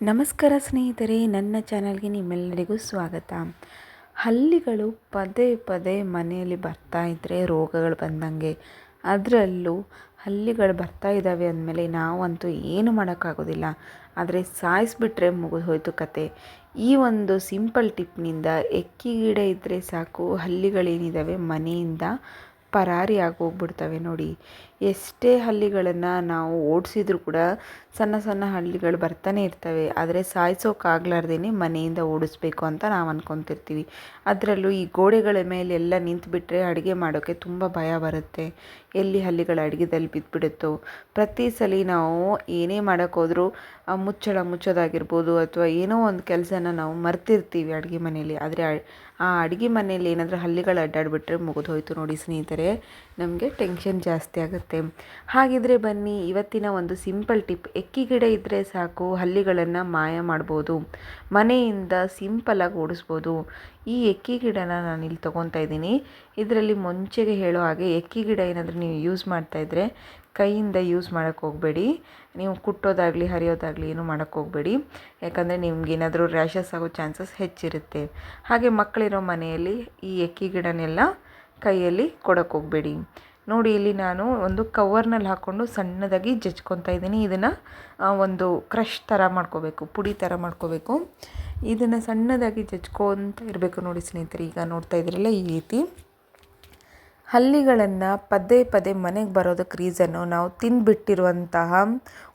ನಮಸ್ಕಾರ ಸ್ನೇಹಿತರೆ, ನನ್ನ ಚಾನಲ್ಗೆ ನಿಮ್ಮೆಲ್ಲರಿಗೂ ಸ್ವಾಗತ. ಹಲ್ಲಿಗಳು ಪದೇ ಪದೇ ಮನೆಯಲ್ಲಿ ಬರ್ತಾ ಇದ್ದರೆ ರೋಗಗಳು ಬಂದಂಗೆ. ಅದರಲ್ಲೂ ಹಲ್ಲಿಗಳು ಬರ್ತಾ ಇದ್ದಾವೆ ಅಂದಮೇಲೆ ನಾವಂತೂ ಏನು ಮಾಡೋಕ್ಕಾಗೋದಿಲ್ಲ. ಆದರೆ ಸಾಯಿಸ್ಬಿಟ್ರೆ ಮುಗಿದು ಹೋಯಿತು ಕತೆ. ಈ ಒಂದು ಸಿಂಪಲ್ ಟಿಪ್ನಿಂದ ಎಕ್ಕಿ ಗಿಡ ಇದ್ದರೆ ಸಾಕು ಹಲ್ಲಿಗಳೇನಿದ್ದಾವೆ ಮನೆಯಿಂದ ಪರಾರಿ ಆಗೋಗ್ಬಿಡ್ತವೆ ನೋಡಿ. ಎಷ್ಟೇ ಹಲ್ಲಿಗಳನ್ನು ನಾವು ಓಡಿಸಿದ್ರು ಕೂಡ ಸಣ್ಣ ಸಣ್ಣ ಹಳ್ಳಿಗಳು ಬರ್ತಾನೆ ಇರ್ತವೆ. ಆದರೆ ಸಾಯಿಸೋಕ್ಕಾಗ್ಲಾರ್ದೇನೆ ಮನೆಯಿಂದ ಓಡಿಸ್ಬೇಕು ಅಂತ ನಾವು ಅಂದ್ಕೊತಿರ್ತೀವಿ ಅದರಲ್ಲೂ ಈ ಗೋಡೆಗಳ ಮೇಲೆಲ್ಲ ನಿಂತುಬಿಟ್ರೆ ಅಡುಗೆ ಮಾಡೋಕ್ಕೆ ತುಂಬ ಭಯ ಬರುತ್ತೆ. ಎಲ್ಲಿ ಹಲ್ಲಿಗಳು ಅಡುಗೆದಲ್ಲಿ ಬಿದ್ದುಬಿಡುತ್ತೋ ಪ್ರತಿ ಸಲ ನಾವು ಏನೇ ಮಾಡೋಕ್ಕೋದ್ರೂ ಮುಚ್ಚಳ ಮುಚ್ಚೋದಾಗಿರ್ಬೋದು ಅಥವಾ ಏನೋ ಒಂದು ಕೆಲಸನ ನಾವು ಮರ್ತಿರ್ತೀವಿ ಅಡುಗೆ ಮನೆಯಲ್ಲಿ. ಆದರೆ ಆ ಅಡುಗೆ ಮನೆಯಲ್ಲಿ ಏನಾದರೂ ಹಲ್ಲಿಗಳು ಅಡ್ಡಾಡಿಬಿಟ್ರೆ ಮುಗಿದೋಯ್ತು ನೋಡಿ ಸ್ನೇಹಿತರೆ. ನಮಗೆ ಟೆನ್ಷನ್ ಜಾಸ್ತಿ ಆಗುತ್ತೆ. ಹಾಗಿದ್ರೆ ಬನ್ನಿ, ಇವತ್ತಿನ ಒಂದು ಸಿಂಪಲ್ ಟಿಪ್. ಎಕ್ಕಿ ಗಿಡ ಇದ್ದರೆ ಸಾಕು, ಹಲ್ಲಿಗಳನ್ನು ಮಾಯ ಮಾಡ್ಬೋದು. ಮನೆಯಿಂದ ಸಿಂಪಲಾಗಿ ಓಡಿಸ್ಬೋದು. ಈ ಎಕ್ಕಿ ಗಿಡನ ನಾನು ಇಲ್ಲಿ ತೊಗೊತಾ ಇದ್ದೀನಿ. ಇದರಲ್ಲಿ ಮುಂಚೆಗೆ ಹೇಳೋ ಹಾಗೆ ಎಕ್ಕಿ ಗಿಡ ಏನಾದರೂ ನೀವು ಯೂಸ್ ಮಾಡ್ತಾ ಮಾಡ್ತಾಯಿದ್ರೆ ಕೈಯಿಂದ ಯೂಸ್ ಮಾಡೋಕ್ಕೆ ಹೋಗಬೇಡಿ. ನೀವು ಕುಟ್ಟೋದಾಗಲಿ, ಹರಿಯೋದಾಗಲಿ ಏನು ಮಾಡೋಕ್ಕೆ ಹೋಗಬೇಡಿ. ಯಾಕಂದರೆ ನಿಮ್ಗೆ ಏನಾದರೂ ರ್ಯಾಷಸ್ ಆಗೋ ಚಾನ್ಸಸ್ ಹೆಚ್ಚಿರುತ್ತೆ. ಹಾಗೆ ಮಕ್ಕಳಿರೋ ಮನೆಯಲ್ಲಿ ಈ ಎಕ್ಕಿ ಗಿಡನೆಲ್ಲ ಕೈಯಲ್ಲಿ ಕೊಡೋಕ್ಕೆ ಹೋಗಬೇಡಿ. ನೋಡಿ ಇಲ್ಲಿ ನಾನು ಒಂದು ಕವರ್ನಲ್ಲಿ ಹಾಕ್ಕೊಂಡು ಸಣ್ಣದಾಗಿ ಜಜ್ಕೊತಾ ಇದ್ದೀನಿ. ಇದನ್ನು ಒಂದು ಕ್ರಷ್ ಥರ ಮಾಡ್ಕೋಬೇಕು, ಪುಡಿ ಥರ ಮಾಡ್ಕೋಬೇಕು. ಇದನ್ನು ಸಣ್ಣದಾಗಿ ಜಜ್ಕೊತ ಇರಬೇಕು ನೋಡಿ ಸ್ನೇಹಿತರೆ, ಈಗ ನೋಡ್ತಾ ಇದ್ದೀರಲ್ಲ ಈ ರೀತಿ. ಹಲ್ಲಿಗಳನ್ನು ಪದೇ ಪದೇ ಮನೆಗೆ ಬರೋದಕ್ಕೆ ರೀಸನ್ನು ನಾವು ತಿಂದುಬಿಟ್ಟಿರುವಂತಹ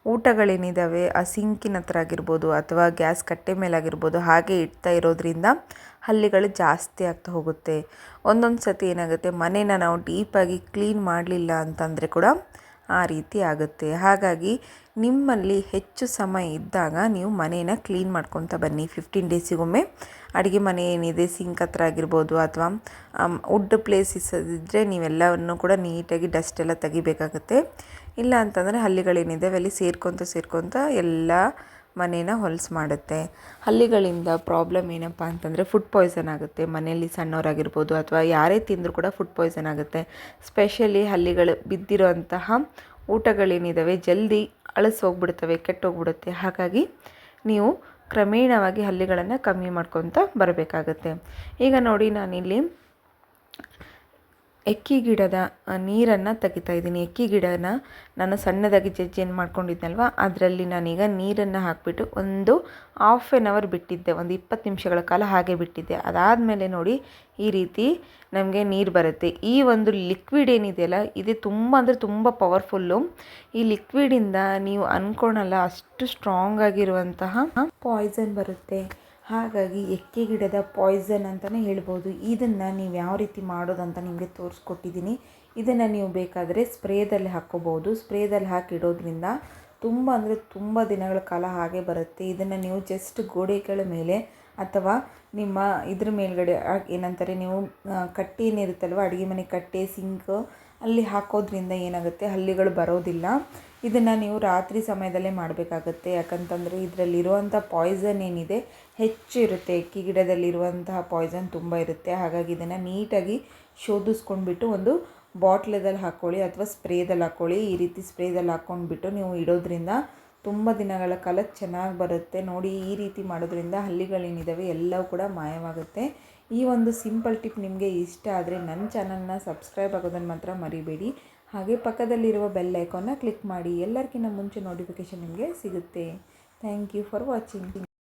ಊಟಗಳೇನಿದ್ದಾವೆ ಆ ಸಿಂಕಿನ ಹತ್ರ ಆಗಿರ್ಬೋದು ಅಥವಾ ಗ್ಯಾಸ್ ಕಟ್ಟೆ ಮೇಲಾಗಿರ್ಬೋದು ಹಾಗೆ ಇಡ್ತಾ ಇರೋದ್ರಿಂದ ಹಲ್ಲಿಗಳು ಜಾಸ್ತಿ ಆಗ್ತಾ ಹೋಗುತ್ತೆ. ಒಂದೊಂದು ಸತಿ ಏನಾಗುತ್ತೆ? ಮನೇನ ನಾವು ಡೀಪಾಗಿ ಕ್ಲೀನ್ ಮಾಡಲಿಲ್ಲ ಅಂತಂದರೆ ಕೂಡ ಆ ರೀತಿ ಆಗುತ್ತೆ. ಹಾಗಾಗಿ ನಿಮ್ಮಲ್ಲಿ ಹೆಚ್ಚು ಸಮಯ ಇದ್ದಾಗ ನೀವು ಮನೇನ ಕ್ಲೀನ್ ಮಾಡ್ಕೊತ ಬನ್ನಿ. ಫಿಫ್ಟೀನ್ ಡೇಸಿಗೊಮ್ಮೆ ಅಡುಗೆ ಮನೆ ಏನಿದೆ ಸಿಂಕ್ ಹತ್ರ ಆಗಿರ್ಬೋದು ಅಥವಾ ವುಡ್ ಪ್ಲೇಸಸ್ ಇದ್ದರೆ ನೀವೆಲ್ಲವನ್ನು ಕೂಡ ನೀಟಾಗಿ ಡಸ್ಟ್ ಎಲ್ಲ ತೆಗಿಬೇಕಾಗುತ್ತೆ. ಇಲ್ಲ ಅಂತಂದರೆ ಹಲ್ಲಿಗಳೇನಿದೆ ಅಲ್ಲಿ ಸೇರ್ಕೊತ ಸೇರ್ಕೊತ ಎಲ್ಲ ಮನೇನ ಹೊಲಸು ಮಾಡುತ್ತೆ. ಹಲ್ಲಿಗಳಿಂದ ಪ್ರಾಬ್ಲಮ್ ಏನಪ್ಪ ಅಂತಂದರೆ ಫುಡ್ ಪಾಯ್ಸನ್ ಆಗುತ್ತೆ. ಮನೆಯಲ್ಲಿ ಸಣ್ಣವರಾಗಿರ್ಬೋದು ಅಥವಾ ಯಾರೇ ತಿಂದರೂ ಕೂಡ ಫುಡ್ ಪಾಯ್ಸನ್ ಆಗುತ್ತೆ. ಸ್ಪೆಷಲಿ ಹಲ್ಲಿಗಳು ಬಿದ್ದಿರೋಂತಹ ಊಟಗಳೇನಿದ್ದಾವೆ ಜಲ್ದಿ ಅಳಸೋಗ್ಬಿಡ್ತವೆ ಕೆಟ್ಟೋಗ್ಬಿಡುತ್ತೆ ಹಾಗಾಗಿ ನೀವು ಕ್ರಮೇಣವಾಗಿ ಹಲ್ಲಿಗಳನ್ನು ಕಮ್ಮಿ ಮಾಡ್ಕೊತ ಬರಬೇಕಾಗತ್ತೆ. ಈಗ ನೋಡಿ ನಾನಿಲ್ಲಿ ಎಕ್ಕಿ ಗಿಡದ ನೀರನ್ನು ತೆಗಿತಾ ಇದ್ದೀನಿ. ಎಕ್ಕಿ ಗಿಡನ ನಾನು ಸಣ್ಣದಾಗಿ ಜಜ್ಜಿ ಏನು ಮಾಡ್ಕೊಂಡಿದ್ನಲ್ವ? ಅದರಲ್ಲಿ ನಾನೀಗ ನೀರನ್ನು ಹಾಕಿಬಿಟ್ಟು ಒಂದು ಹಾಫ್ ಎನ್ ಅವರ್ ಬಿಟ್ಟಿದ್ದೆ. ಒಂದು ಇಪ್ಪತ್ತು ನಿಮಿಷಗಳ ಕಾಲ ಹಾಗೆ ಬಿಟ್ಟಿದ್ದೆ. ಅದಾದಮೇಲೆ ನೋಡಿ ಈ ರೀತಿ ನಮಗೆ ನೀರು ಬರುತ್ತೆ. ಈ ಒಂದು ಲಿಕ್ವಿಡ್ ಏನಿದೆಯಲ್ಲ, ಇದು ತುಂಬ ಅಂದರೆ ತುಂಬ ಪವರ್ಫುಲ್ಲು ಈ ಲಿಕ್ವಿಡಿಂದ ನೀವು ಅಂದ್ಕೊಳಲ್ಲ ಅಷ್ಟು ಸ್ಟ್ರಾಂಗ್ ಆಗಿರುವಂತಹ ಪಾಯ್ಸನ್ ಬರುತ್ತೆ. ಹಾಗಾಗಿ ಎಕ್ಕೆ ಗಿಡದ ಪಾಯ್ಸನ್ ಅಂತಲೇ ಹೇಳ್ಬೋದು. ಇದನ್ನು ನೀವು ಯಾವ ರೀತಿ ಮಾಡೋದಂತ ನಿಮಗೆ ತೋರಿಸ್ಕೊಟ್ಟಿದ್ದೀನಿ ಇದನ್ನು ನೀವು ಬೇಕಾದರೆ ಸ್ಪ್ರೇದಲ್ಲಿ ಹಾಕ್ಕೋಬೋದು. ಸ್ಪ್ರೇದಲ್ಲಿ ಹಾಕಿಡೋದ್ರಿಂದ ತುಂಬ ಅಂದರೆ ತುಂಬ ದಿನಗಳ ಕಾಲ ಹಾಗೆ ಬರುತ್ತೆ. ಇದನ್ನು ನೀವು ಜಸ್ಟ್ ಗೋಡೆಗಳ ಮೇಲೆ ಅಥವಾ ನಿಮ್ಮ ಇದ್ರ ಮೇಲ್ಗಡೆ ಏನಂತಾರೆ ನೀವು ಕಟ್ಟಿ ಏನಿರುತ್ತಲ್ವ, ಅಡುಗೆ ಮನೆ ಕಟ್ಟೆ ಸಿಂಕ್ ಅಲ್ಲಿ ಹಾಕೋದ್ರಿಂದ ಏನಾಗುತ್ತೆ? ಹಲ್ಲಿಗಳು ಬರೋದಿಲ್ಲ. ಇದನ್ನು ನೀವು ರಾತ್ರಿ ಸಮಯದಲ್ಲೇ ಮಾಡಬೇಕಾಗತ್ತೆ. ಯಾಕಂತಂದರೆ ಇದರಲ್ಲಿರುವಂಥ ಪಾಯ್ಸನ್ ಏನಿದೆ, ಹೆಚ್ಚು ಇರುತ್ತೆ. ಎಕ್ಕಿ ಗಿಡದಲ್ಲಿರುವಂತಹ ಪಾಯ್ಸನ್ ತುಂಬ ಇರುತ್ತೆ. ಹಾಗಾಗಿ ಇದನ್ನು ನೀಟಾಗಿ ಶೋಧಿಸ್ಕೊಂಡ್ಬಿಟ್ಟು ಒಂದು ಬಾಟ್ಲದಲ್ಲಿ ಹಾಕ್ಕೊಳ್ಳಿ ಅಥವಾ ಸ್ಪ್ರೇದಲ್ಲಿ ಹಾಕ್ಕೊಳ್ಳಿ ಈ ರೀತಿ ಸ್ಪ್ರೇದಲ್ಲಿ ಹಾಕ್ಕೊಂಡ್ಬಿಟ್ಟು ನೀವು ಇಡೋದ್ರಿಂದ ತುಂಬ ದಿನಗಳ ಕಾಲ ಚೆನ್ನಾಗಿ ಬರುತ್ತೆ. ನೋಡಿ, ಈ ರೀತಿ ಮಾಡೋದ್ರಿಂದ ಹಲ್ಲಿಗಳೇನಿದ್ದಾವೆ ಎಲ್ಲವೂ ಕೂಡ ಮಾಯವಾಗುತ್ತೆ. ಈ ಒಂದು ಸಿಂಪಲ್ ಟಿಪ್ ನಿಮಗೆ ಇಷ್ಟ ಆದರೆ ನನ್ನ ಚಾನಲ್ನ ಸಬ್ಸ್ಕ್ರೈಬ್ ಆಗೋದನ್ನು ಮಾತ್ರ ಮರಿಬೇಡಿ. ಹಾಗೆ ಪಕ್ಕದಲ್ಲಿರುವ ಬೆಲ್ ಐಕಾನ್ನ ಕ್ಲಿಕ್ ಮಾಡಿ ಎಲ್ಲರಿಗಿಂತ ಮುಂಚೆ ನೋಟಿಫಿಕೇಷನ್ ನಿಮಗೆ ಸಿಗುತ್ತೆ. Thank you for watching